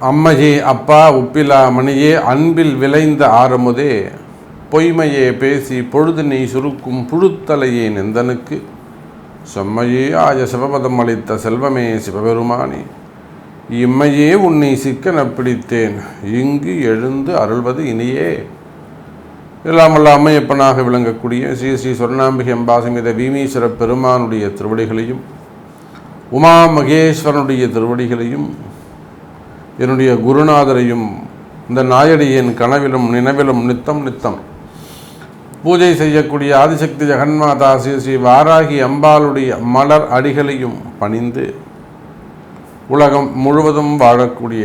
அம்மையே அப்பா உப்பிலா மணியே அன்பில் விளைந்த ஆரமுதே பொய்மையே பேசி பொழுதினை சுருக்கும் புழுத்தலையே நெந்தனுக்கு. செம்மையே ஆய சிவபதம் அளித்த செல்வமே சிவபெருமானே இம்மையே உன்னை சிக்கன பிடித்தேன். இங்கு எழுந்து அருள்வது இனியே. இல்லாமல்ல அம்மையப்பனாக விளங்கக்கூடிய ஸ்ரீ ஸ்ரீ சொர்ணாம்பிகை அம்பாசமித பீமீஸ்வர பெருமானுடைய திருவடிகளையும் உமா மகேஸ்வரனுடைய திருவடிகளையும் என்னுடைய குருநாதரையும் இந்த நாயடியின் கனவிலும் நினைவிலும் நித்தம் நித்தம் பூஜை செய்யக்கூடிய ஆதிசக்தி ஜெகன்மாதா ஸ்ரீ ஸ்ரீ வாராகி அம்பாளுடைய மலர் அடிகளையும் பணிந்து உலகம் முழுவதும் வாழக்கூடிய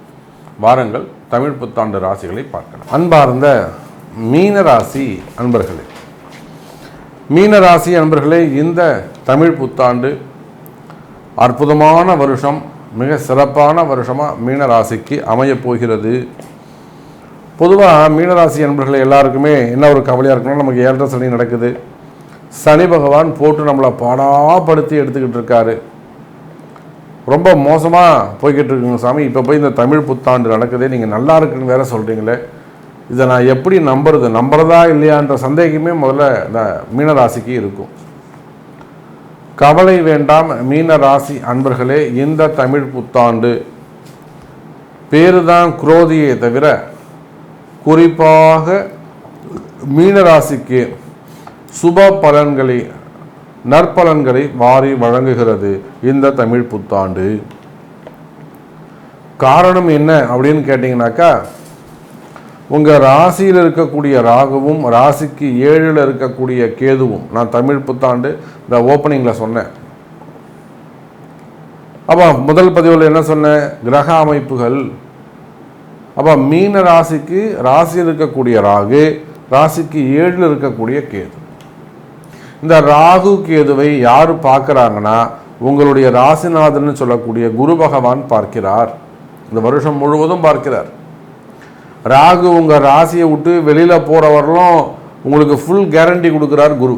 வாரங்கள் தமிழ் புத்தாண்டு ராசிகளை பார்க்கலாம். அன்பார்ந்த மீன ராசி அன்பர்களே மீன ராசி அன்பர்களே இந்த தமிழ் புத்தாண்டு அற்புதமான வருஷம் மிக சிறப்பான வருஷமாக மீன ராசிக்கு அமையப் போகிறது. பொதுவாக மீனராசி அன்பர்களே எல்லாருக்குமே என்ன ஒரு கவலையாக இருக்குன்னா நமக்கு ஏழரை சனி நடக்குது. சனி பகவான் போட்டு நம்மளை பாடாப்படுத்தி எடுத்துக்கிட்டு இருக்காரு. ரொம்ப மோசமாக போய்கிட்டு இருக்குங்க சாமி. இப்போ போய் இந்த தமிழ் புத்தாண்டு நடக்குதே நீங்கள் நல்லா இருக்குன்னு வேற சொல்கிறீங்களே இதை நான் எப்படி நம்புறது? நம்புறதா இல்லையான்ற சந்தேகமே முதல்ல இந்த மீனராசிக்கு இருக்கும். கவலை வேண்டாம் மீன ராசி அன்பர்களே இந்த தமிழ் புத்தாண்டு பேரு தான் குரோதியை தவிர குறிப்பாக மீனராசிக்கு சுப பலன்களை நற்பலன்களை வாரி வழங்குகிறது இந்த தமிழ் புத்தாண்டு. காரணம் என்ன அப்படின்னு கேட்டிங்கனாக்கா உங்கள் ராசியில் இருக்கக்கூடிய ராகுவும் ராசிக்கு ஏழில் இருக்கக்கூடிய கேதுவும் நான் தமிழ் புத்தாண்டு இந்த ஓப்பனிங்கில் சொன்னேன். அப்போ முதல் பதிவில் என்ன சொன்னேன்? கிரக அமைப்புகள். அப்போ மீன ராசிக்கு ராசியில் இருக்கக்கூடிய ராகு ராசிக்கு ஏழில் இருக்கக்கூடிய கேது. இந்த ராகு கேதுவை யார் பார்க்குறாங்கன்னா உங்களுடைய ராசிநாதன் சொல்லக்கூடிய குரு பகவான் பார்க்கிறார். இந்த வருஷம் முழுவதும் பார்க்கிறார். ராகு உங்கள் ராசியை விட்டு வெளியில் போகிறவர்களும் உங்களுக்கு ஃபுல் கேரண்டி கொடுக்குறார் குரு.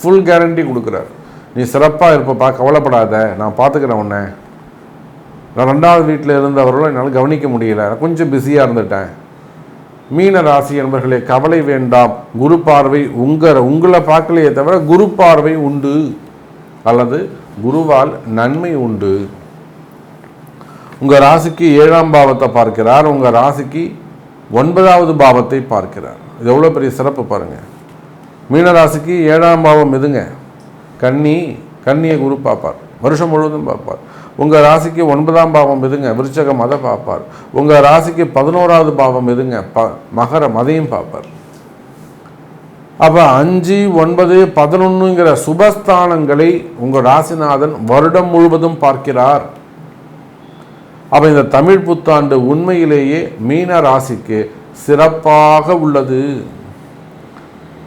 ஃபுல் கேரண்டி கொடுக்குறார். நீ சிறப்பாக இருப்பப்பா கவலைப்படாத. நான் பார்த்துக்கிறேன் உன்னை. நான் ரெண்டாவது வீட்டில் இருந்தவர்களும் என்னால் கவனிக்க முடியல. நான் கொஞ்சம் பிஸியாக இருந்துட்டேன். மீன ராசி என்பர்களே கவலை வேண்டாம். குரு பார்வை உங்கள் உங்களை பார்க்கலையே தவிர குரு பார்வை உண்டு. அல்லது குருவால் நன்மை உண்டு. உங்கள் ராசிக்கு ஏழாம் பாவத்தை பார்க்கிறார். உங்கள் ராசிக்கு ஒன்பதாவது பாவத்தை பார்க்கிறார். இது எவ்வளோ பெரிய சிறப்பு பாருங்கள் மீனராசிக்கு ஏழாம் பாவம் எதுங்க? கன்னி கன்னியை குரு பார்ப்பார். வருஷம் முழுவதும் பார்ப்பார். உங்கள் ராசிக்கு ஒன்பதாம் பாவம் எதுங்க விருச்சகம் அதை பார்ப்பார். உங்கள் ராசிக்கு பதினோராவது பாவம் எதுங்க ப மகரம் அதையும் பார்ப்பார். அப்போ அஞ்சு ஒன்பது பதினொன்றுங்கிற சுபஸ்தானங்களை உங்கள் ராசிநாதன் வருடம் முழுவதும் பார்க்கிறார். அப்போ இந்த தமிழ் புத்தாண்டு உண்மையிலேயே மீன ராசிக்கு சிறப்பாக உள்ளது.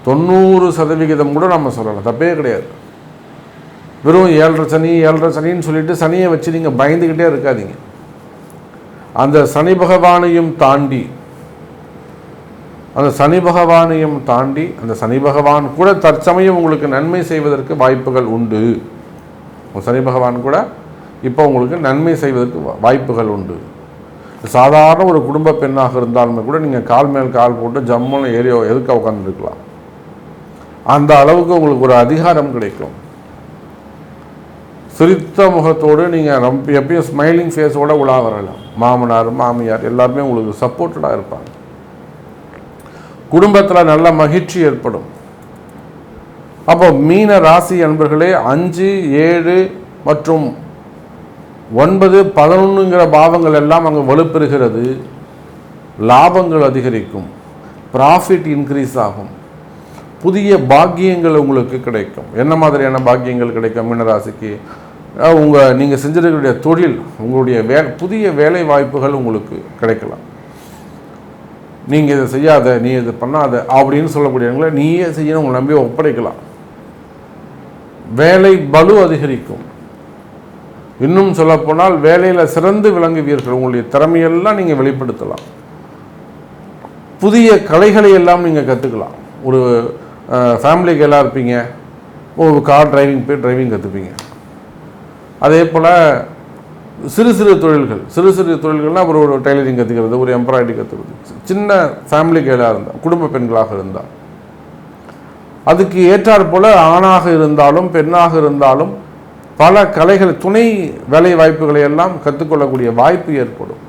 தொண்ணூறு சதவிகிதம் கூட நம்ம சொல்லலாம் தப்பே கிடையாது. வெறும் ஏழரை சனி ஏழரை சனின்னு சொல்லிட்டு சனியை வச்சு நீங்கள் பயந்துக்கிட்டே இருக்காதீங்க. அந்த சனி பகவானையும் தாண்டி அந்த சனி பகவானையும் தாண்டி அந்த சனி பகவான் கூட தற்சமயம் உங்களுக்கு நன்மை செய்வதற்கு வாய்ப்புகள் உண்டு. சனி பகவான் கூட இப்போ உங்களுக்கு நன்மை செய்வதற்கு வா- வாய்ப்புகள் உண்டு. சாதாரண ஒரு குடும்ப பெண்ணாக இருந்தாலுமே கூட நீங்கள் கால் மேல் கால் போட்டு ஜம்முன்னு ஏரியா எதுக்க உட்காந்துருக்கலாம் அந்த அளவுக்கு உங்களுக்கு ஒரு அதிகாரம் கிடைக்கும். சிரித்த முகத்தோடு நீங்கள் ரொம்ப எப்பயும் ஸ்மைலிங் ஃபேஸோடு உலா வரலாம் மாமனார் மாமியார் எல்லாருமே உங்களுக்கு சப்போர்ட்டடாக இருப்பாங்க. குடும்பத்தில் நல்ல மகிழ்ச்சி ஏற்படும். அப்போ மீன ராசி அன்பர்களே அஞ்சு ஏழு மற்றும் ஒன்பது பதினொன்றுங்கிற பாவங்கள் எல்லாம் அங்கே வலுப்பெறுகிறது. லாபங்கள் அதிகரிக்கும். ப்ராஃபிட் இன்க்ரீஸ் ஆகும். புதிய பாக்கியங்கள் உங்களுக்கு கிடைக்கும். என்ன மாதிரியான பாக்கியங்கள் கிடைக்கும் மீனராசிக்கு? உங்கள் நீங்கள் செஞ்சிருக்கக்கூடிய தொழில் உங்களுடைய வே புதிய வேலை வாய்ப்புகள் உங்களுக்கு கிடைக்கலாம். நீங்கள் இதை செய்யாத நீ இதை பண்ணாத அப்படின்னு சொல்லக்கூடியவங்களை நீயே செய்யணும் உங்களை நம்பி ஒப்படைக்கலாம். வேலை பலு அதிகரிக்கும். இன்னும் சொல்லப்போனால் வேலையில் சிறந்து விளங்குவீர்கள். உங்களுடைய திறமையெல்லாம் நீங்கள் வெளிப்படுத்தலாம். புதிய கலைகளை எல்லாம் நீங்கள் கற்றுக்கலாம் ஒரு ஃபேமிலிக்கு எல்லாம் இருப்பீங்க. ஒரு கார் டிரைவிங் போய் டிரைவிங் கற்றுப்பீங்க அதே போல் சிறு சிறு தொழில்கள் சிறு சிறு தொழில்கள்னால் ஒரு ஒரு டைலரிங் கற்றுக்கிறது ஒரு எம்ப்ராய்டரி கற்றுக்கிறது சின்ன ஃபேமிலி கேளாக இருந்தால் குடும்ப பெண்களாக இருந்தால் அதுக்கு ஏற்றாற் போல் ஆணாக இருந்தாலும் பெண்ணாக இருந்தாலும் பல கலைகள் துணை வேலை வாய்ப்புகளை எல்லாம் கற்றுக்கொள்ளக்கூடிய வாய்ப்பு ஏற்படும்.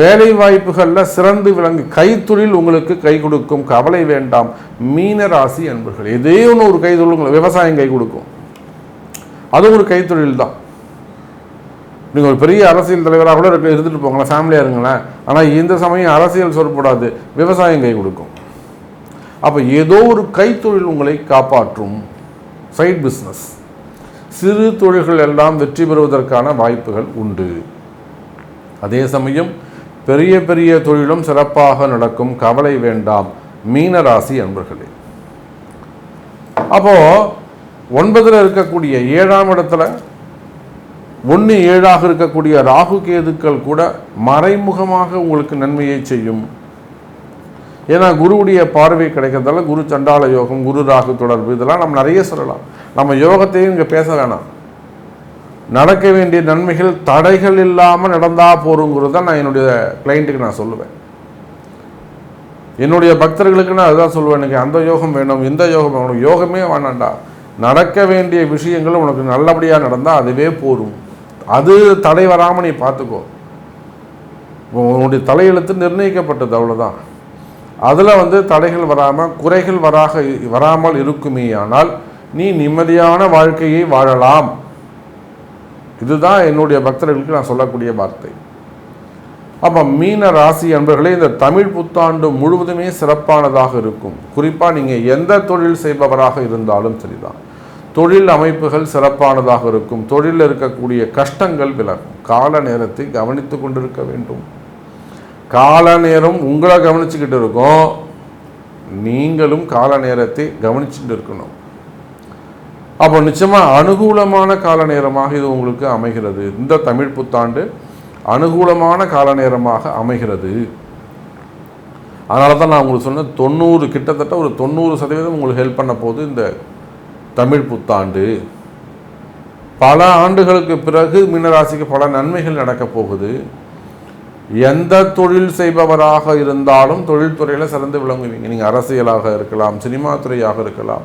வேலை வாய்ப்புகளில் சிறந்து விளங்கு கைத்தொழில் உங்களுக்கு கை கொடுக்கும் கவலை வேண்டாம். மீன ராசி அன்பர்கள் எதே ஒன்று ஒரு கைத்தொழில் விவசாயம் கை கொடுக்கும். அதுவும் ஒரு கைத்தொழில் தான் நீங்கள் ஒரு பெரிய அரசியல் தலைவராக கூட இருக்க இருந்துட்டு போங்களேன் ஃபேமிலியாக இருங்களேன். ஆனால் இந்த சமயம் அரசியல் சொற்படாது விவசாயம் கை கொடுக்கும். அப்போ ஏதோ ஒரு கைத்தொழில் உங்களை காப்பாற்றும். சைட் பிஸ்னஸ் சிறு தொழில்கள் எல்லாம் வெற்றி பெறுவதற்கான வாய்ப்புகள் உண்டு. அதே சமயம் பெரிய பெரிய தொழிலும் சிறப்பாக நடக்கும். கவலை வேண்டாம். மீனராசி அன்பர்களே. அப்போது ஒன்பதில் இருக்கக்கூடிய ஏழாம் இடத்துல ஒன்று ஏழாக இருக்கக்கூடிய ராகு கேதுக்கள் கூட மறைமுகமாக உங்களுக்கு நன்மையை செய்யும். ஏன்னா குருவுடைய பார்வை கிடைக்கிறதால குரு சண்டால யோகம் குரு ராகு தொடர்பு இதெல்லாம் நம்ம நிறைய சொல்லலாம். நம்ம யோகத்தையும் இங்கே பேச வேணாம். நடக்க வேண்டிய நன்மைகள் தடைகள் இல்லாமல் நடந்தா போருங்கிறது தான் நான் என்னுடைய கிளைண்ட்டுக்கு நான் சொல்லுவேன். என்னுடைய பக்தர்களுக்கு நான் அதுதான் சொல்லுவேன். எனக்கு அந்த யோகம் வேணும் இந்த யோகம் வேணும். யோகமே வேணாண்டா நடக்க வேண்டிய விஷயங்கள் உனக்கு நல்லபடியாக நடந்தால் அதுவே போரும் அது தடை வராமல் நீ பார்த்துக்கோ உன்னுடைய தலையெழுத்து நிர்ணயிக்கப்பட்டது அவ்வளோதான் அதில் வந்து தடைகள் வராமல் குறைகள் வராக வராமல் இருக்குமே ஆனால் நீ நிம்மதியான வாழ்க்கையை வாழலாம். இதுதான் என்னுடைய பக்தர்களுக்கு நான் சொல்லக்கூடிய வார்த்தை. அப்போ மீன ராசி அன்பர்களே இந்த தமிழ் புத்தாண்டு முழுவதுமே சிறப்பானதாக இருக்கும். குறிப்பாக நீங்கள் எந்த தொழில் செய்பவராக இருந்தாலும் சரிதான். தொழில் அமைப்புகள் சிறப்பானதாக இருக்கும். தொழிலில் இருக்கக்கூடிய கஷ்டங்கள் விலகும். கால நேரத்தை கவனித்து கொண்டிருக்க வேண்டும். கால நேரம் உங்களை கவனிச்சுக்கிட்டு இருக்கோம். நீங்களும் கால நேரத்தை கவனிச்சுட்டு இருக்கணும். அப்போ நிச்சயமாக அனுகூலமான கால நேரமாக இது உங்களுக்கு அமைகிறது. இந்த தமிழ் புத்தாண்டு அனுகூலமான கால நேரமாக அமைகிறது. அதனால தான் நான் உங்களுக்கு சொன்னேன் தொண்ணூறு கிட்டத்தட்ட ஒரு தொண்ணூறு சதவீதம் உங்களுக்கு ஹெல்ப் பண்ண போது இந்த தமிழ் புத்தாண்டு. பல ஆண்டுகளுக்கு பிறகு மீனராசிக்கு பல நன்மைகள் நடக்கப் போகுது. எந்த தொழில் செய்பவராக இருந்தாலும் தொழில்துறையில் சிறந்து விளங்குவீங்க. நீங்கள் அரசியலாக இருக்கலாம் சினிமா துறையாக இருக்கலாம்.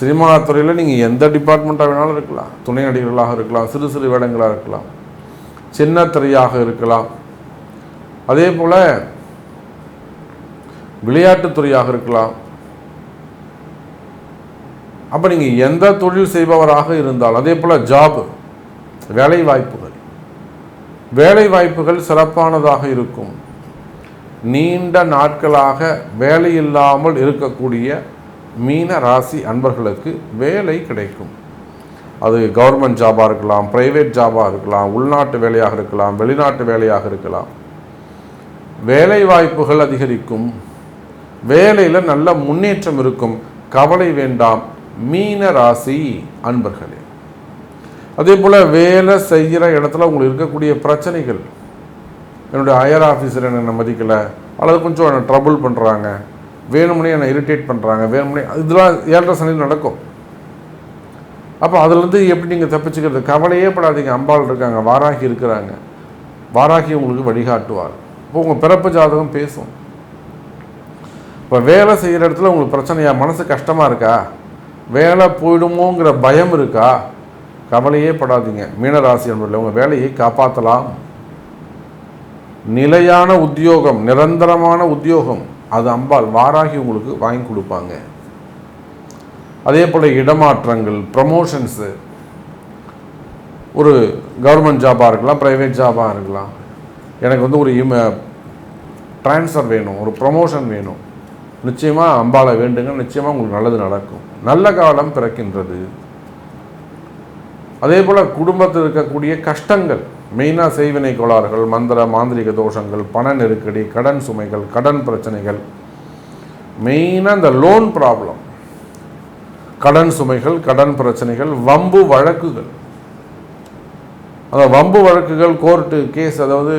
சினிமா துறையில் நீங்கள் எந்த டிபார்ட்மெண்ட்டாக வேணாலும் இருக்கலாம். துணை நடிகர்களாக இருக்கலாம் சிறு சிறு வேடங்களாக இருக்கலாம். சின்ன திரையாக இருக்கலாம். அதே போல் விளையாட்டுத்துறையாக இருக்கலாம். அப்போ நீங்கள் எந்த தொழில் செய்பவராக இருந்தால் அதே போல் ஜாப் வேலை வாய்ப்புகள் வேலை வாய்ப்புகள் சிறப்பானதாக இருக்கும். நீண்ட நாட்களாக வேலை இல்லாமல் இருக்கக்கூடிய மீன ராசி அன்பர்களுக்கு வேலை கிடைக்கும். அது கவர்மெண்ட் ஜாபாக இருக்கலாம் ப்ரைவேட் ஜாபாக இருக்கலாம் உள்நாட்டு வேலையாக இருக்கலாம் வெளிநாட்டு வேலையாக இருக்கலாம். வேலை வாய்ப்புகள் அதிகரிக்கும். வேலையில் நல்ல முன்னேற்றம் இருக்கும். கவலை வேண்டாம். மீன ராசி அன்பர்களே. அதே போல் வேலை செய்கிற இடத்துல உங்களுக்கு இருக்கக்கூடிய பிரச்சனைகள். என்னுடைய ஹையர் ஆஃபீஸர் என்னை மதிக்கலை. அல்லது கொஞ்சம் என்னை ட்ரபுள் பண்ணுறாங்க வேணும்னே என்னை இரிட்டேட் பண்ணுறாங்க வேணும்னே இதெல்லாம் ஏழரை சனியில் நடக்கும். அப்போ அதுலேருந்து எப்படி நீங்கள் தப்பிச்சுக்கிறது? கவலையே படாதீங்க. அம்பாள் இருக்காங்க வாராகி இருக்கிறாங்க. வாராகி உங்களுக்கு வழிகாட்டுவார். இப்போ உங்கள் பிறப்பு ஜாதகம் பேசும். இப்போ வேலை செய்கிற இடத்துல உங்களுக்கு பிரச்சனையா? மனசு கஷ்டமாக இருக்கா? வேலை போயிடுமோங்கிற பயம் இருக்கா? கவலையே படாதீங்க. மீனராசி என்பதில் உங்கள் வேலையை காப்பாற்றலாம் நிலையான உத்தியோகம் நிரந்தரமான உத்தியோகம் அது அம்பாள் வாராகி உங்களுக்கு வாங்கி கொடுப்பாங்க. அதே போல் இடமாற்றங்கள் ப்ரமோஷன்ஸு ஒரு கவர்மெண்ட் ஜாபாக இருக்கலாம் ப்ரைவேட் ஜாபாக இருக்கலாம். எனக்கு வந்து ஒரு இம ட்ரான்ஸ்ஃபர் வேணும் ஒரு ப்ரமோஷன் வேணும். நிச்சயமாக அம்பாவை வேண்டுங்க நிச்சயமாக உங்களுக்கு நல்லது நடக்கும். நல்ல காலம் பிறக்கின்றது. அதே போல் குடும்பத்தில் இருக்கக்கூடிய கஷ்டங்கள் மெயினாக செய்வினை கோளாறுகள் மந்திர மாந்திரிக தோஷங்கள் பண நெருக்கடி கடன் சுமைகள் கடன் பிரச்சனைகள். மெயினாக இந்த லோன் ப்ராப்ளம் கடன் சுமைகள் கடன் பிரச்சனைகள் வம்பு வழக்குகள். அந்த வம்பு வழக்குகள் கோர்ட்டு கேஸ் அதாவது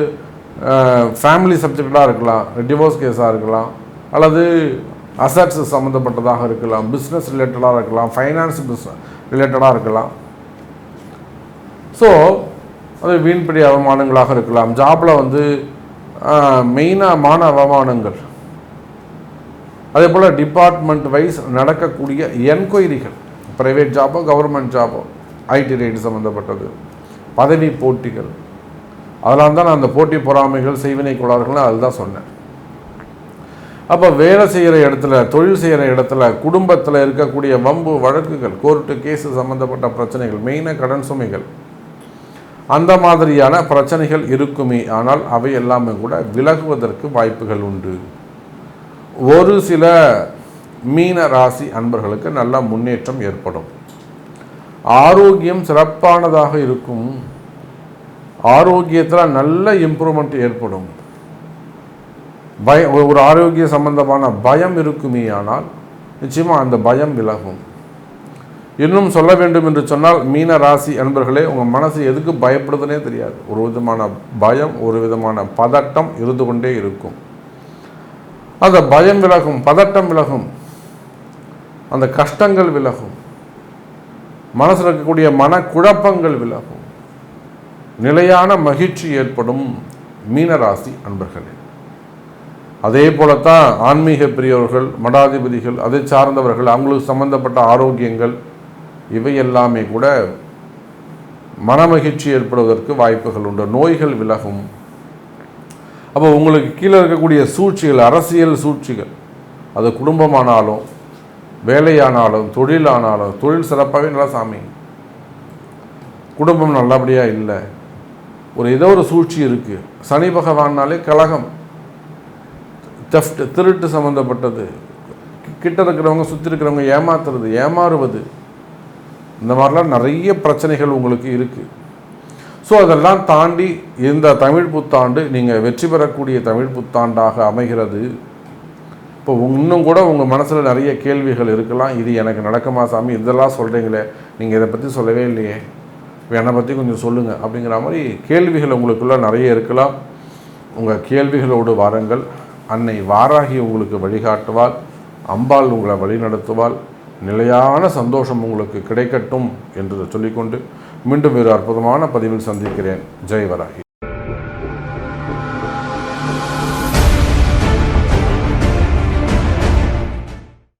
ஃபேமிலி சப்ஜெக்டாக இருக்கலாம் டிவோர்ஸ் கேஸாக இருக்கலாம் அல்லது அசட்ஸ் சம்மந்தப்பட்டதாக இருக்கலாம் பிஸ்னஸ் ரிலேட்டடாக இருக்கலாம் ஃபைனான்ஸ் பிஸ்னஸ் ரிலேட்டடாக இருக்கலாம். ஸோ அது வீண்படி அவமானங்களாக இருக்கலாம். ஜாப்பில் வந்து மெயினாக மான அவமானங்கள். அதே போல் டிபார்ட்மெண்ட் வைஸ் நடக்கக்கூடிய என்கொயரிகள் ப்ரைவேட் ஜாபோ கவர்மெண்ட் ஜாபோ ஐடி ரைடு சம்மந்தப்பட்டது பதவி போட்டிகள். அதெல்லாம் தான் நான் அந்த போட்டி பொறாமைகள் செய்வினை கோளாறுகள் அதுதான் சொன்னேன். அப்போ வேலை செய்கிற இடத்துல தொழில் செய்கிற இடத்துல குடும்பத்தில் இருக்கக்கூடிய வம்பு வழக்குகள் கோர்ட்டு கேஸு சம்மந்தப்பட்ட பிரச்சனைகள் மெயினாக கடன் சுமைகள் அந்த மாதிரியான பிரச்சனைகள் இருக்குமே. ஆனால் அவை எல்லாமே கூட விலகுவதற்கு வாய்ப்புகள் உண்டு. ஒரு சில மீன ராசி அன்பர்களுக்கு நல்ல முன்னேற்றம் ஏற்படும். ஆரோக்கியம் சிறப்பானதாக இருக்கும். ஆரோக்கியத்தில் நல்ல இம்ப்ரூவ்மெண்ட் ஏற்படும். பய ஒரு ஆரோக்கிய சம்பந்தமான பயம் இருக்குமே ஆனால் நிச்சயமாக அந்த பயம் விலகும். இன்னும் சொல்ல வேண்டும் என்று சொன்னால் மீன ராசி அன்பர்களே உங்கள் மனசு எதுக்கு பயப்படுதுனே தெரியாது. ஒரு விதமான பயம் ஒரு விதமான பதட்டம் இருந்து கொண்டே இருக்கும். அந்த பயம் விலகும் பதட்டம் விலகும் அந்த கஷ்டங்கள் விலகும் மனசில் இருக்கக்கூடிய மனக்குழப்பங்கள் விலகும் நிலையான மகிழ்ச்சி ஏற்படும் மீனராசி அன்பர்களே. அதே போலத்தான் ஆன்மீக பிரியவர்கள் மடாதிபதிகள் அதை சார்ந்தவர்கள் அவங்களுக்கு சம்பந்தப்பட்ட ஆரோக்கியங்கள் இவை எல்லாமே கூட மனமகிழ்ச்சி ஏற்படுவதற்கு வாய்ப்புகள் உண்டு. நோய்கள் விலகும் அப்போ உங்களுக்கு கீழே இருக்கக்கூடிய சூழ்ச்சிகள் அரசியல் சூழ்ச்சிகள். அது குடும்பமானாலும் வேலையானாலும் தொழிலானாலும் தொழில் சிறப்பாகவே நல்லா சாமி. குடும்பம் நல்லபடியாக இல்லை. ஒரு ஏதோ ஒரு சூழ்ச்சி இருக்குது சனி பகவான்னாலே கலகம். தெஃப்ட் திருட்டு சம்மந்தப்பட்டது கிட்ட இருக்கிறவங்க சுற்றி இருக்கிறவங்க ஏமாத்துறது ஏமாறுவது. இந்த மாதிரிலாம் நிறைய பிரச்சனைகள் உங்களுக்கு இருக்குது ஸோ அதெல்லாம் தாண்டி இந்த தமிழ் புத்தாண்டு நீங்கள் வெற்றி பெறக்கூடிய தமிழ் புத்தாண்டாக அமைகிறது. இப்போ இன்னும் கூட உங்கள் மனசில் நிறைய கேள்விகள் இருக்கலாம். இது எனக்கு நடக்குமா சாமி? இதெல்லாம் சொல்கிறீங்களே நீங்கள் இதை பற்றி சொல்லவே இல்லையே. என்னை பற்றி கொஞ்சம் சொல்லுங்கள் அப்படிங்கிற மாதிரி கேள்விகள் உங்களுக்குள்ள நிறைய இருக்கலாம். உங்கள் கேள்விகளோடு வாருங்கள். அன்னை வாராகி உங்களுக்கு வழிகாட்டுவாள். அம்பாள் உங்களை வழிநடத்துவாள். நிலையான சந்தோஷம் உங்களுக்கு கிடைக்கட்டும் என்று சொல்லிக்கொண்டு மீண்டும் ஒரு அற்புதமான பதிவில் சந்திக்கிறேன். ஜெய் வராகி.